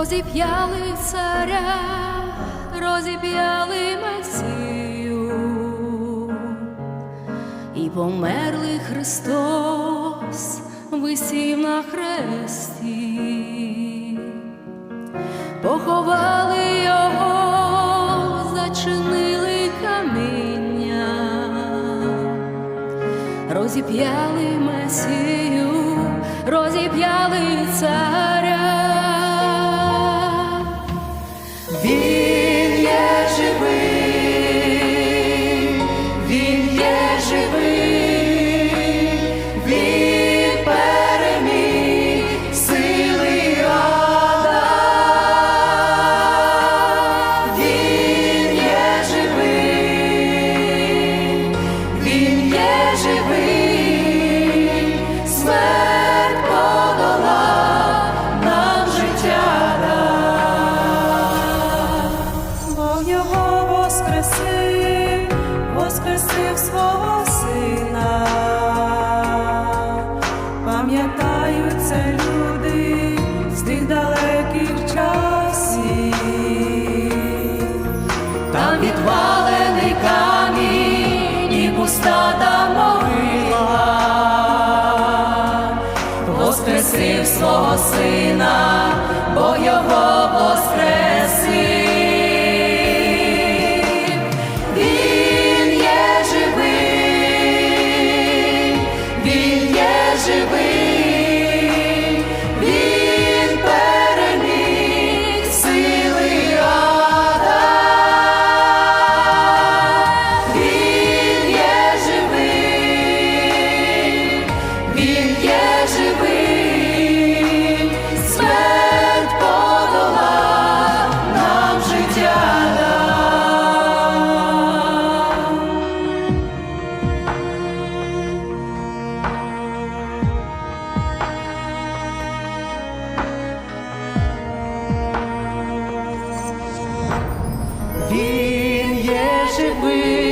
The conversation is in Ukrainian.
розіп'яли царя, розіп'яли Месію, і померлий Христос висів на хресті, поховали його, зачинили каміння, розіп'яли Месію, розіп'яли царя. Його воскресив, свого сина. Пам'ятають це люди з тих далеких часів. Там відвалений камінь і пуста та могила, воскресив свого сина, бо його воскресив. Є